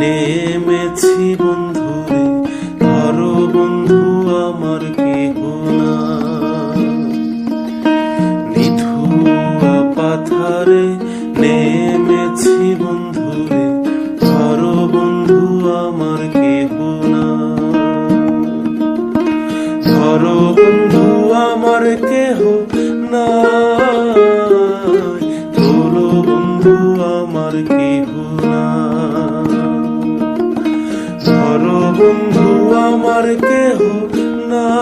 নেমেছি বন্ধু রে ধরো বন্ধু আমার কেহ না। পাথারে নেমেছি বন্ধু ধরো বন্ধু আমার কেহ না। ধরো বন্ধু আমার কেহ না বন্ধু আমার কেহ আমার কেহ না তোলো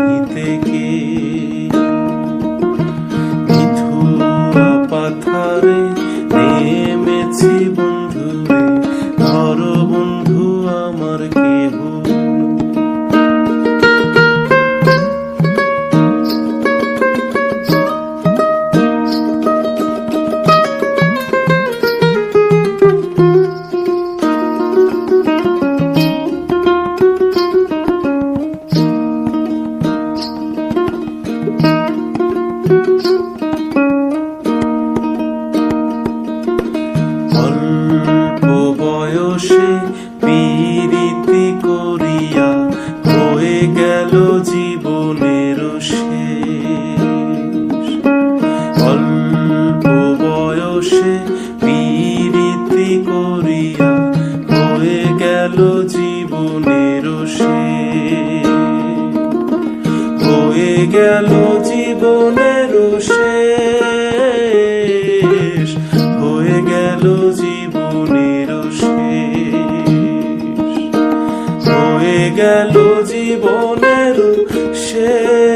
বয়সে পীড়িতি করিয়া হয়ে গেল জীবনের শেষ। অল্প বয়সে পীড়িতি করিয়া হয়ে গেল জীবনের শেষ। হয়ে গেল জীবনের গেল জীবনের সে